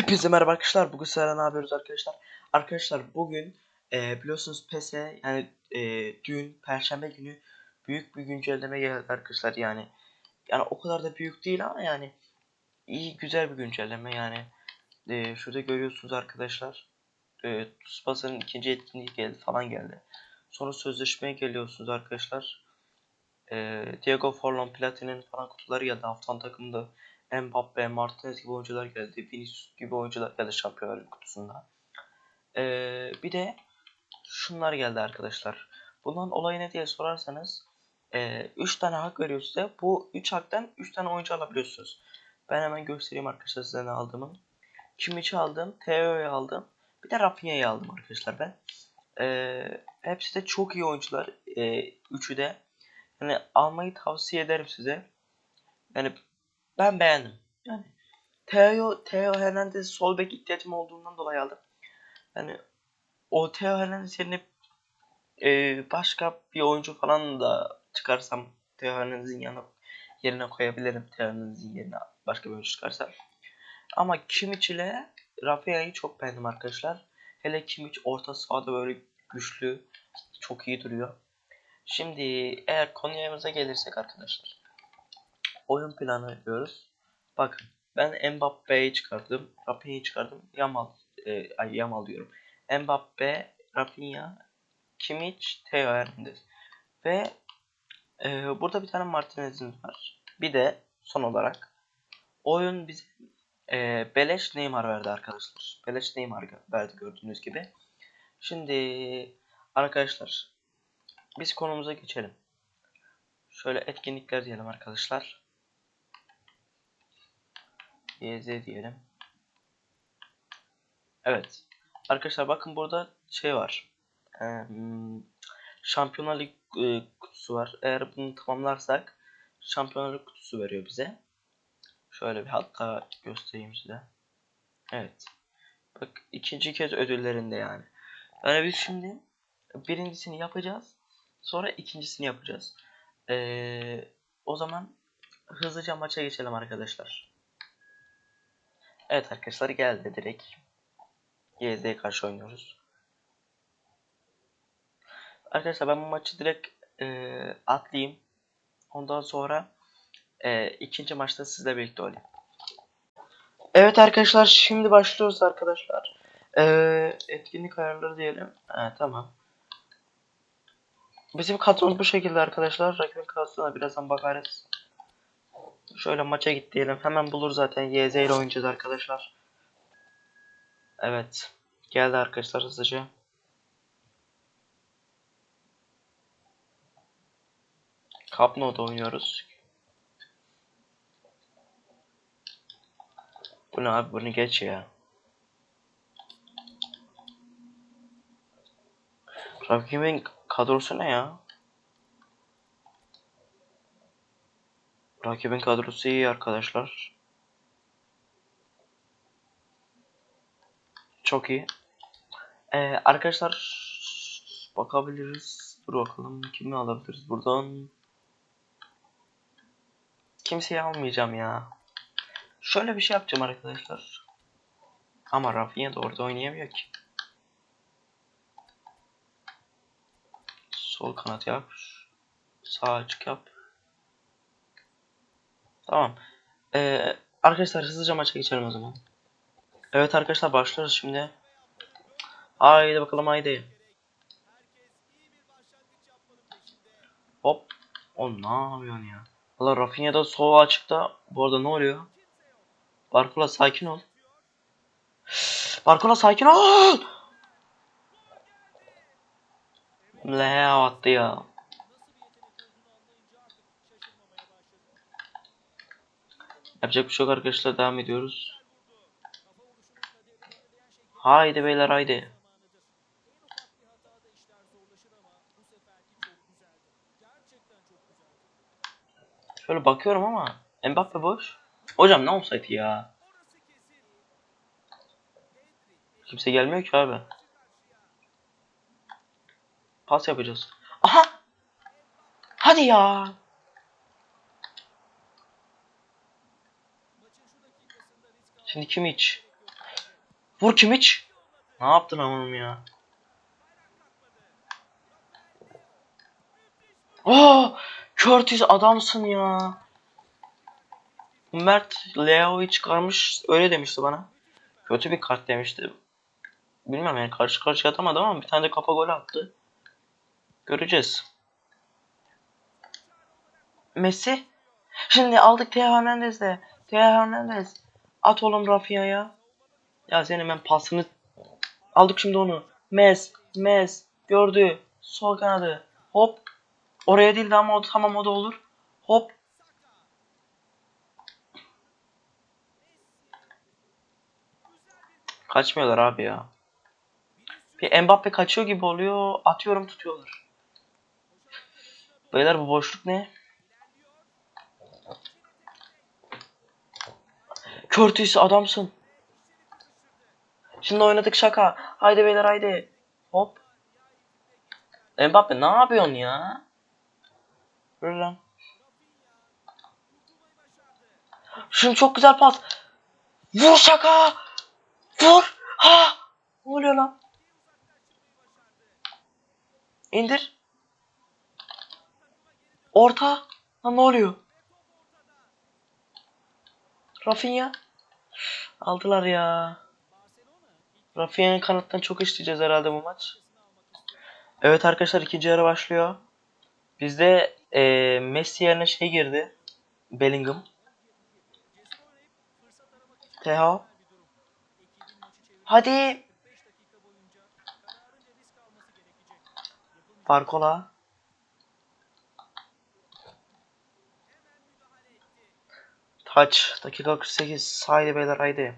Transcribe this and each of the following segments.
Hepinize merhaba arkadaşlar. Bugün sizlerle ne yapıyoruz arkadaşlar? Arkadaşlar bugün e, biliyorsunuz PES'e yani e, dün Perşembe günü büyük bir güncelleme geldi arkadaşlar yani. Yani o kadar da büyük değil ama yani iyi güzel bir güncelleme yani. E, şurada görüyorsunuz arkadaşlar. E, Tsubasa'nın ikinci etkinliği geldi falan geldi. Sonra sözleşmeye geliyorsunuz arkadaşlar. E, Diego Forlan Platin'in falan kutuları geldi haftanın takımında. Mbappe, Martinez gibi oyuncular geldi. Vinicius gibi oyuncular geldi Şampiyonlar kutusunda. Ee, bir de şunlar geldi arkadaşlar. Bundan olayı ne diye sorarsanız 3 tane hak veriyor size. Bu 3 haktan 3 tane oyuncu alabiliyorsunuz. Ben hemen göstereyim arkadaşlar size ne aldığımı. Kimmich'i aldım, Theo'yu aldım. Bir de Rafinha'yı aldım arkadaşlar ben. Ee, hepsi de çok iyi oyuncular. Ee, üçü de. Yani almayı tavsiye ederim size. Yani ben beğendim. Yani Theo, Theo Hernandez sol bek ihtiyacım olduğundan dolayı aldım. Yani o Theo Hernandez yerine e, başka bir oyuncu falan da çıkarsam Theo Hernandez'in yanına yerine koyabilirim. Theo Hernandez'in yerine başka bir oyuncu çıkarsa. Ama Kimmich ile Rafinha'yı çok beğendim arkadaşlar. Hele Kimmich orta sahada böyle güçlü, çok iyi duruyor. Şimdi eğer konuya gelirsek arkadaşlar oyun planı yapıyoruz. Bakın ben Mbappe'yi çıkardım. Rafinha'yı çıkardım. Yamal, e, ay Yamal diyorum. Mbappe, Rafinha, Kimmich, Theo Hernandez. Ve e, burada bir tane Martinez'imiz var. Bir de son olarak oyun bize e, beleş Neymar verdi arkadaşlar. Beleş Neymar verdi gördüğünüz gibi. Şimdi arkadaşlar biz konumuza geçelim. Şöyle etkinlikler diyelim arkadaşlar. YZ diyelim. Evet. Arkadaşlar bakın burada şey var. Ee, Şampiyonlar Lig e, kutusu var. Eğer bunu tamamlarsak Şampiyonlar Lig kutusu veriyor bize. Şöyle bir hatta göstereyim size. Evet. Bak ikinci kez ödüllerinde yani. Yani biz şimdi birincisini yapacağız. Sonra ikincisini yapacağız. Ee, o zaman hızlıca maça geçelim arkadaşlar. Evet arkadaşlar geldi direkt. YZ'ye karşı oynuyoruz. Arkadaşlar ben bu maçı direkt e, atlayayım. Ondan sonra e, ikinci maçta sizle birlikte olayım. Evet arkadaşlar şimdi başlıyoruz arkadaşlar. E, etkinlik ayarları diyelim. Ha, tamam. Bizim kadromuz bu şekilde arkadaşlar. Rakibin kadrosuna birazdan bakarız. Şöyle maça git diyelim. Hemen bulur zaten. YZ ile oynayacağız arkadaşlar. Evet. Geldi arkadaşlar hızlıca. Cup Node'da oynuyoruz. Bu ne abi bunu geç ya. Rakibin kadrosu ne ya? Rakibin kadrosu iyi arkadaşlar. Çok iyi. Ee, arkadaşlar bakabiliriz. Dur bakalım kimi alabiliriz buradan. Kimseyi almayacağım ya. Şöyle bir şey yapacağım arkadaşlar. Ama Rafinha da orada oynayamıyor ki. Sol kanat yap. Sağ açık yap. Tamam. Ee, arkadaşlar hızlıca maça geçelim o zaman. Evet arkadaşlar başlıyoruz şimdi. Haydi bakalım haydi. Hop. O ne yapıyorsun ya? Valla Rafinha da sol açıkta. Bu arada ne oluyor? Barcola sakin ol. Barcola sakin ol. Ne attı ya. Yapacak bir şey yok arkadaşlar devam ediyoruz. Haydi beyler haydi. Şöyle bakıyorum ama Mbappe boş. Hocam ne olsaydı ya? Kimse gelmiyor ki abi. Pas yapacağız. Aha! Hadi ya. Şimdi kim iç? Vur Kimiç. Ne yaptın amanım ya? Oh! Curtis adamsın ya. Mert Leo'yu çıkarmış öyle demişti bana. Kötü bir kart demişti. Bilmiyorum yani karşı karşıya atamadım ama bir tane de kafa golü attı. Göreceğiz. Messi. Şimdi aldık Teo Hernandez'de. Teo Hernandez. At oğlum Rafinha'ya. Ya senin ben pasını aldık şimdi onu. Mes, Mes gördü. Sol kanadı. Hop. Oraya değil de ama o tamam o da olur. Hop. Kaçmıyorlar abi ya. Bir Mbappe kaçıyor gibi oluyor. Atıyorum tutuyorlar. Beyler bu boşluk ne? Curtis adamsın. Şimdi oynadık şaka. Haydi beyler haydi. Hop. Mbappe ne yapıyorsun ya? Dur lan. Şimdi çok güzel pas. Vur şaka. Vur. Ha. Ne oluyor lan? İndir. Orta. Lan ne oluyor? Rafinha. Aldılar ya. Rafinha'nın kanattan çok isteyeceğiz herhalde bu maç. Evet arkadaşlar ikinci yarı başlıyor. Bizde eee Messi yerine şey girdi. Bellingham. Teha. Hadi. Barcola. Taç. Dakika 48. Haydi beyler haydi.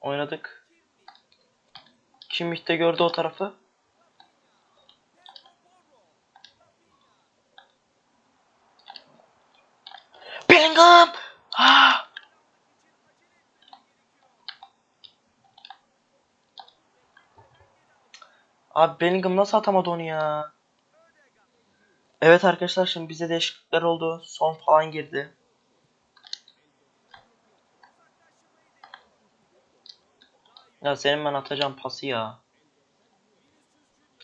Oynadık. Kimmich de gördü o tarafı. Bellingham! Ah! Abi Bellingham nasıl atamadı onu ya? Evet arkadaşlar şimdi bize değişiklikler oldu. Son falan girdi. Ya senin ben atacağım pası ya.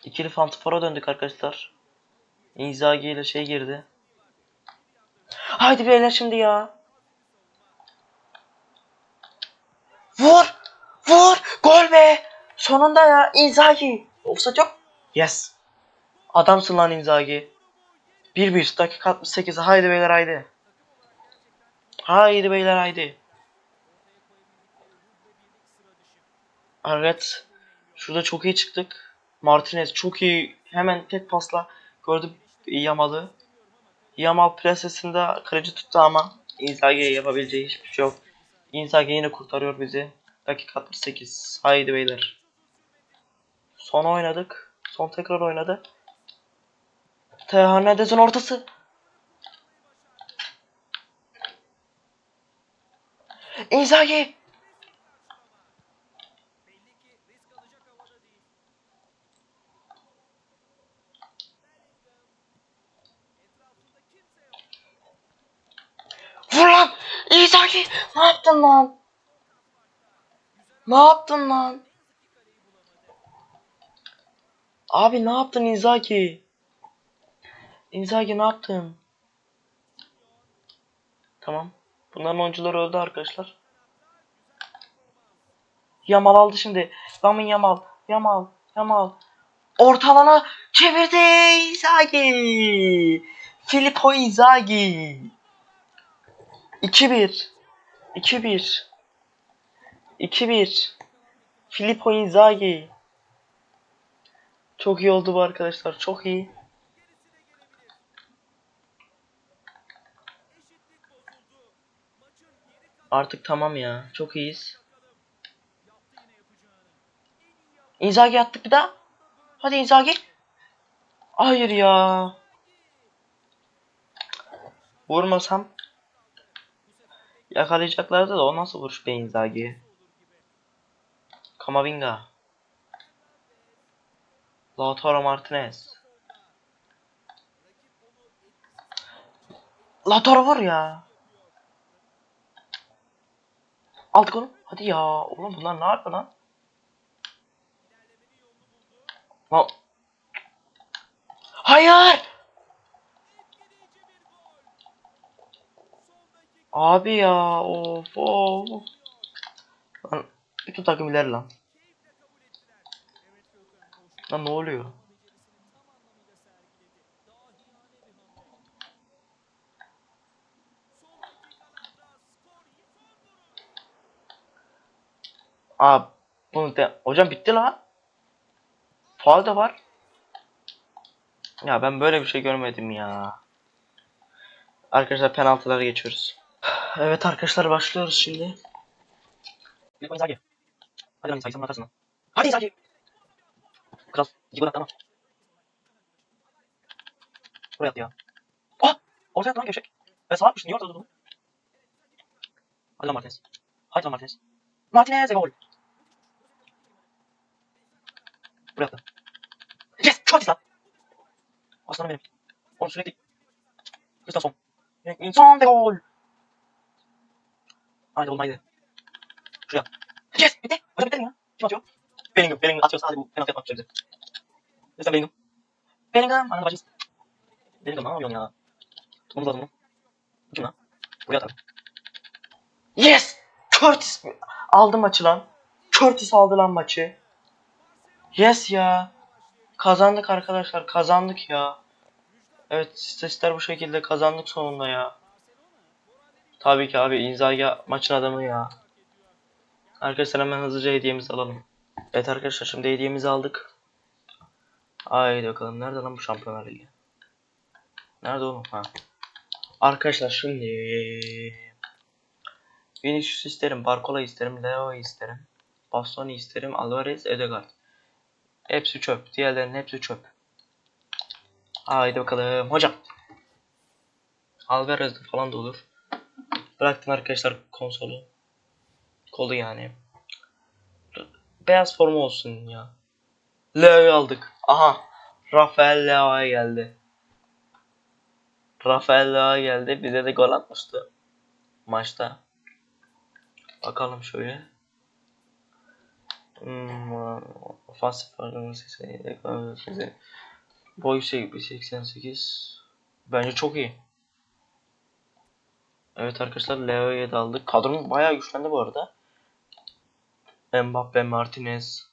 İkili fantifora döndük arkadaşlar. Inzaghi ile şey girdi. Haydi beyler şimdi ya. Vur! Vur! Gol be! Sonunda ya Inzaghi. Offside yok. Yes. Adamsın lan Inzaghi. 1-1 dakika 68. Haydi beyler haydi. Haydi beyler haydi. Evet. Şurada çok iyi çıktık. Martinez çok iyi. Hemen tek pasla gördüm Yamal'ı. Yamal presesinde kaleci tuttu ama Inzaghi'ye yapabileceği hiçbir şey yok. Inzaghi yine kurtarıyor bizi. Dakika 68. Haydi beyler. Son oynadık. Son tekrar oynadı. Teo Hernandez'in ortası. Inzaghi. Vur lan! Inzaghi! Ne yaptın lan? Ne yaptın lan? Abi ne yaptın Inzaghi? Inzaghi ne yaptın? Tamam. Bunların oyuncuları öldü arkadaşlar. Yamal aldı şimdi. Lamin Yamal. Yamal. Yamal. Ortalana çevirdi Inzaghi. Filippo Inzaghi. 2-1. 2-1. 2-1. Filippo Inzaghi. Çok iyi oldu bu arkadaşlar. Çok iyi. Artık tamam ya. Çok iyiyiz. Inzaghi attık bir daha. Hadi Inzaghi. Hayır ya. Vurmasam yakalayacaklardı da o nasıl vuruş be Inzaghi. Kamavinga. Lautaro Martinez. Lautaro vur ya. Aldık onu. Hadi ya. Oğlum bunlar ne yapıyor lan? Lan. Hayır. Abi ya. Of of. Lan bütün takım ileri lan. Lan ne oluyor? Aa bunu de hocam bitti la. Faul da var. Ya ben böyle bir şey görmedim ya. Arkadaşlar penaltılara geçiyoruz. Evet arkadaşlar başlıyoruz şimdi. İlk Inzaghi. Hadi lan Inzaghi sen atarsın lan. Hadi Inzaghi. Kral. İki gol attı ama. Buraya attı ya. Ah! Ortaya attı lan gevşek. Ben sana atmıştım. Niye ortada durdun? Hadi lan Martinez. Hadi lan Martinez. Martinez gol. Buraya attı. Yes! Çok lan. Aslanım benim. Oğlum sürekli. Kristason. İnsan de gol. Haydi oğlum haydi. Şuraya. Yes! Bitti. Bitti mi ya? Kim atıyor? Bellingham. Bellingham atıyorsa hadi bu penaltı yapmak bize. Lütfen Bellingham. Bellingham. Ananı bacız. Bellingham ne yapıyorsun ya? Tutmamız lazım. Bu Kim lan? Buraya atalım. Yes! Curtis! Aldı maçı lan. Curtis aldı lan maçı. Yes ya. Kazandık arkadaşlar. Kazandık ya. Evet sesler bu şekilde kazandık sonunda ya. Tabii ki abi Inzaghi maçın adamı ya. Arkadaşlar hemen hızlıca hediyemizi alalım. Evet arkadaşlar şimdi hediyemizi aldık. Haydi bakalım nerede lan bu Şampiyonlar Ligi? Nerede oğlum? Ha. Arkadaşlar şimdi Vinicius isterim, Barcola isterim, Leo isterim, Bastoni isterim, Alvarez, Ödegaard. Hepsi çöp. Diğerlerinin hepsi çöp. Haydi bakalım. Hocam. Alvarez falan da olur. Bıraktım arkadaşlar konsolu. Kolu yani. Beyaz forma olsun ya. Leo'yu aldık. Aha. Rafael Leo'ya geldi. Rafael Leo'ya geldi. Bize de gol atmıştı. Maçta. Bakalım şöyle. Hmm, ofansif pardon size boy şey 1.88 bence çok iyi. Evet arkadaşlar Leo'ya da aldık. Kadron bayağı güçlendi bu arada. Mbappe, Martinez.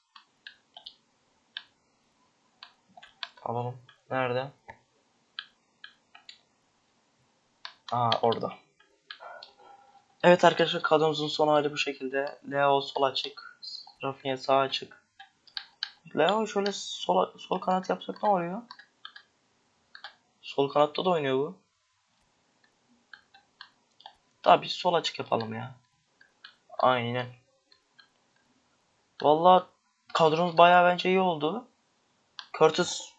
Alalım. Nerede? Aa orada. Evet arkadaşlar kadromuzun son hali bu şekilde. Leo sol açık. Rafinha sağ açık. Leo şöyle sol, sol kanat yapsak ne oluyor? Sol kanatta da oynuyor bu. Daha biz sol açık yapalım ya. Aynen. Vallahi kadromuz bayağı bence iyi oldu. Curtis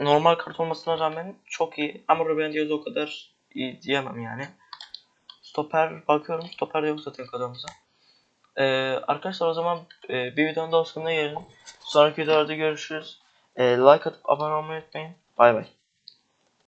normal kart olmasına rağmen çok iyi. Ama Ruben Diaz o kadar iyi diyemem yani. Stoper bakıyorum. Stoper yok zaten kadromuza. Ee, arkadaşlar o zaman e, bir videonun daha sonuna gelelim. Sonraki videolarda görüşürüz. Ee, like atıp abone olmayı unutmayın. Bay bay.